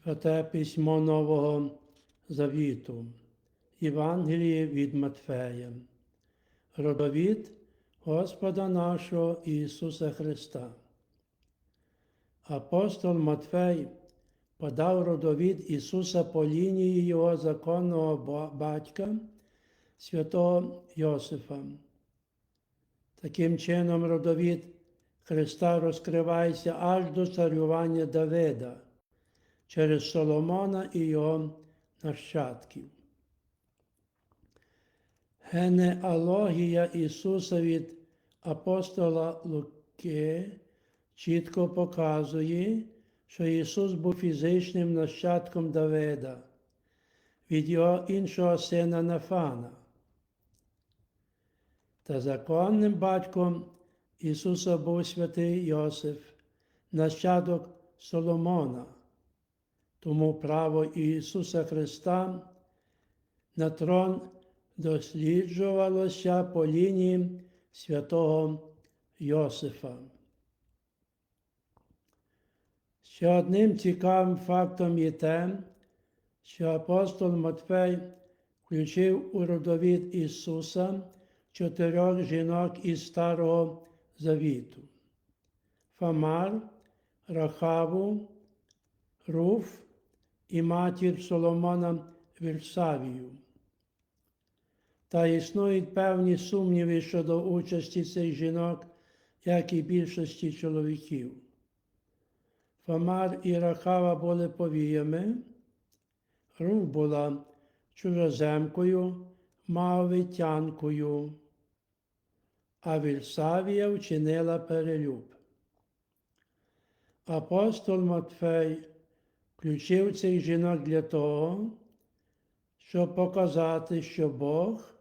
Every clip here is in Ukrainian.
Святе письмо Нового Завіту, Євангеліє від Матфея, родовід Господа нашого Ісуса Христа. Апостол Матфей подав родовід Ісуса по лінії Його законного батька, святого Йосифа. Таким чином, родовід Христа розкривається аж до царювання Давида через Соломона і його нащадків. Генеалогія Ісуса від апостола Луки чітко показує, що Ісус був фізичним нащадком Давида від його іншого сина Нафана. Та законним батьком Ісуса був святий Йосиф, нащадок Соломона. Тому право Ісуса Христа на трон досліджувалося по лінії святого Йосифа. Ще одним цікавим фактом є те, що апостол Матфей включив у родовід Ісуса чотирьох жінок із Старого Завіту: Фамар, Рахаву, Руф і матір Соломона Вірсавію. Та існують певні сумніви щодо участі цих жінок, як і більшості чоловіків. Фамар і Рахава були повіями, Руф була чужоземкою, мавитянкою, а Вірсавія вчинила перелюб. Апостол Матфей включив цих жінок для того, щоб показати, що Бог,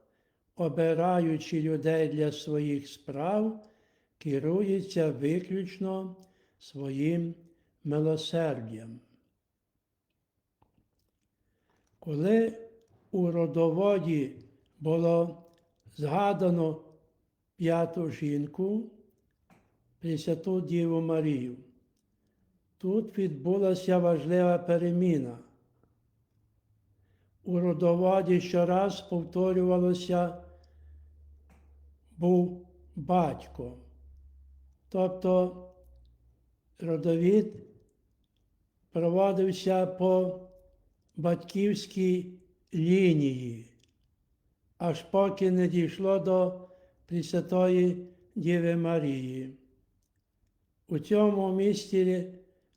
обираючи людей для своїх справ, керується виключно своїм милосердям. Коли у родоводі було згадано п'яту жінку, Пресвяту Діву Марію, Тут відбулася важлива переміна. У родоводі щораз повторювалося був батько. Тобто родовід проводився по батьківській лінії, аж поки не дійшло до Пресвятої Діви Марії. У цьому місті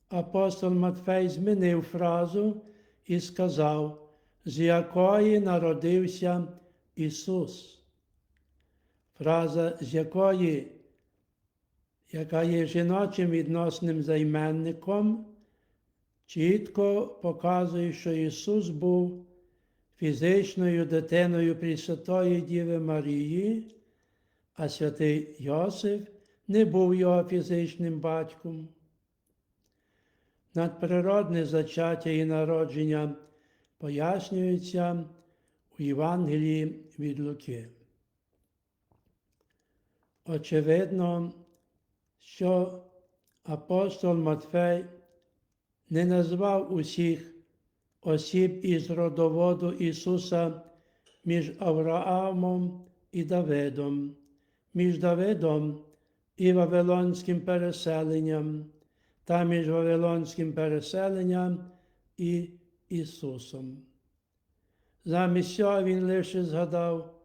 апостол Матфей змінив фразу і сказав, з якої народився Ісус. Фраза, з якої, яка є жіночим відносним займенником, чітко показує, що Ісус був фізичною дитиною Пресвятої Діви Марії, а святий Йосиф не був його фізичним батьком надприродне зачаття і народження пояснюється у Євангелії від Луки. Очевидно, що апостол Матфей не назвав усіх осіб із родоводу Ісуса між Авраамом і Давидом, між Давидом і Вавилонським переселенням та між Вавилонським переселенням і Ісусом. Замість цього він лише згадав,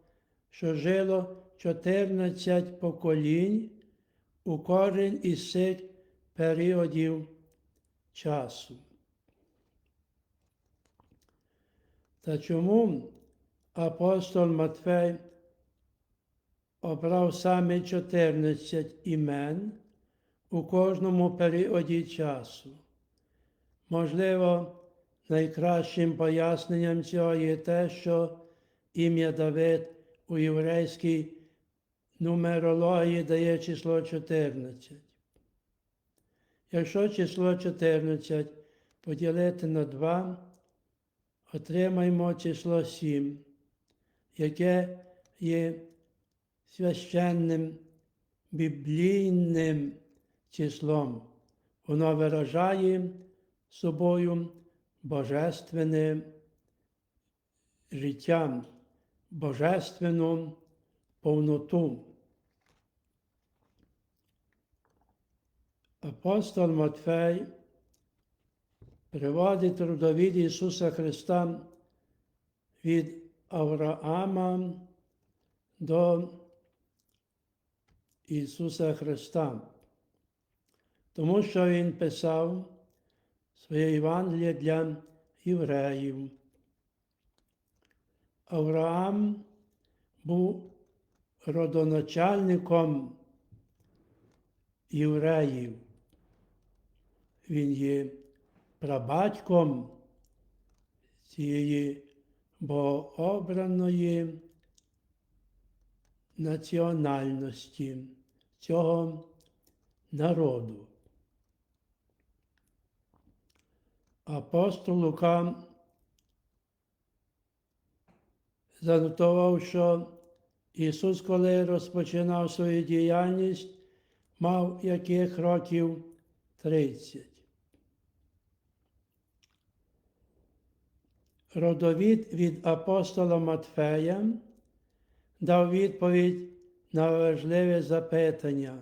що жило 14 поколінь у кожен із цих періодів часу. Та чому апостол Матфей обрав саме 14 імен? У кожному періоді часу. Можливо, найкращим поясненням цього є те, що ім'я Давид у єврейській нумерології дає число 14. Якщо число 14 поділити на 2, отримаємо число 7, яке є священним біблійним числом. Воно виражає собою божественне життя, божественну повноту. Апостол Матфей приводить родовід Ісуса Христа від Авраама до Ісуса Христа, тому що Він писав своє Євангеліє для євреїв. Авраам був родоначальником євреїв. Він є прабатьком цієї богообраної національності цього народу. Апостол Лука занотував, що Ісус, коли розпочинав свою діяльність, мав яких років 30. Родовід від апостола Матфея дав відповідь на важливе запитання,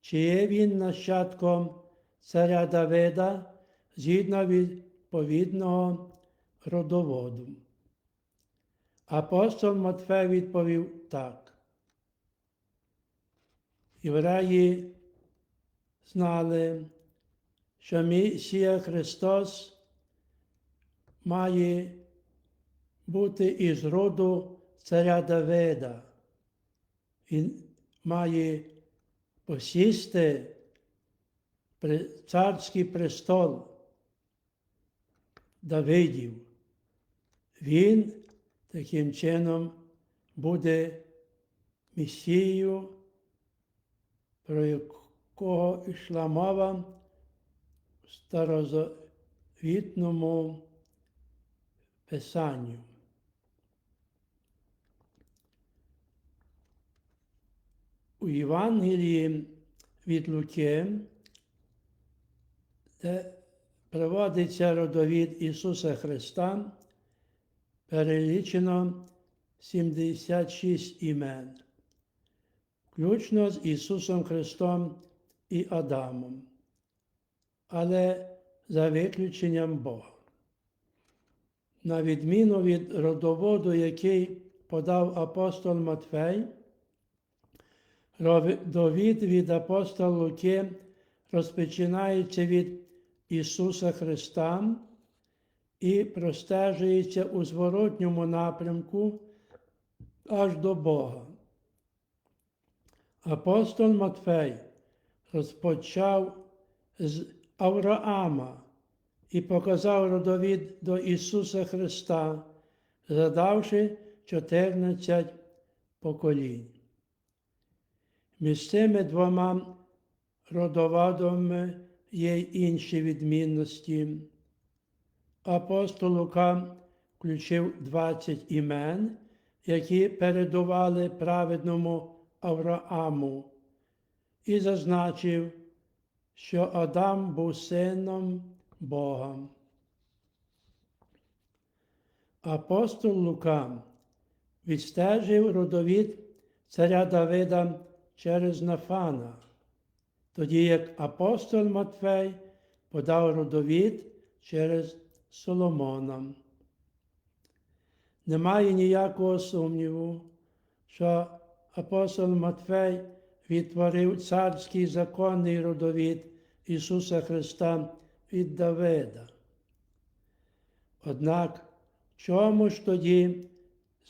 чи є він нащадком царя Давида згідно відповідного родоводу. Апостол Матфей відповів так. Євреї знали, що Місія Христос має бути із роду царя Давида. Він має посісти царський престол Давидів. Він таким чином буде місією, про якого йшла мова в старозавітному писанню. У Євангелії від Луки, де проводиться родовід Ісуса Христа, перелічено 76 імен, включно з Ісусом Христом і Адамом, але за виключеннем Бога. На відміну від родоводу, який подав апостол Матфей, родовід від апостола Луки розпочинається від Ісуса Христа і простежується у зворотньому напрямку аж до Бога. Апостол Матфей розпочав з Авраама і показав родовід до Ісуса Христа, задавши 14 поколінь. Між цими двома родоводами є й інші відмінності. Апостол Лука включив 20 імен, які передували праведному Аврааму, і зазначив, що Адам був сином Бога. Апостол Лука відстежив родовід царя Давида через Нафана, тоді як апостол Матфей подав родовід через Соломона. Немає ніякого сумніву, що апостол Матфей відтворив царський законний родовід Ісуса Христа від Давида. Однак чому ж тоді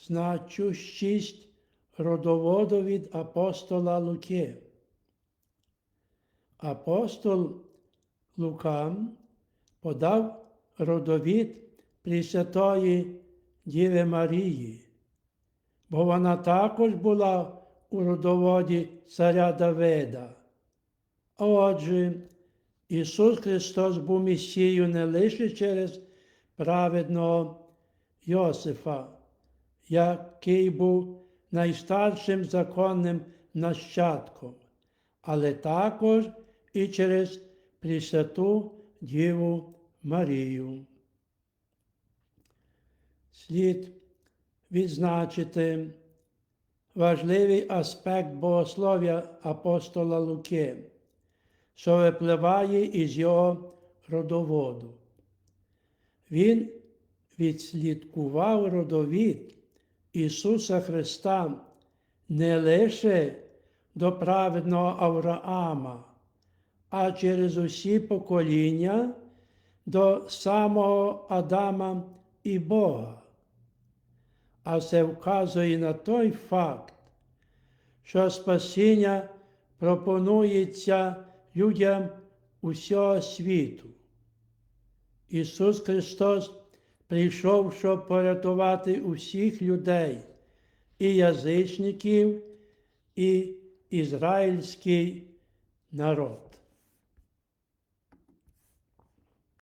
значущість родоводу від апостола Луки? Апостол Лука подав родовід Пресвятої Діви Марії, бо вона також була у родоводі царя Давида. Отже, Ісус Христос був Месією не лише через праведного Йосифа, який був найстаршим законним нащадком, але також і через Пресвяту Діву Марію. слід відзначити важливий аспект богослов'я апостола Луки, що випливає із його родоводу. Він відслідкував родовід Ісуса Христа не лише до праведного Авраама, а через усі покоління до самого Адама і Бога. А це вказує на той факт, що спасіння пропонується людям усього світу. Ісус Христос прийшов, щоб порятувати усіх людей, і язичників, і ізраїльський народ.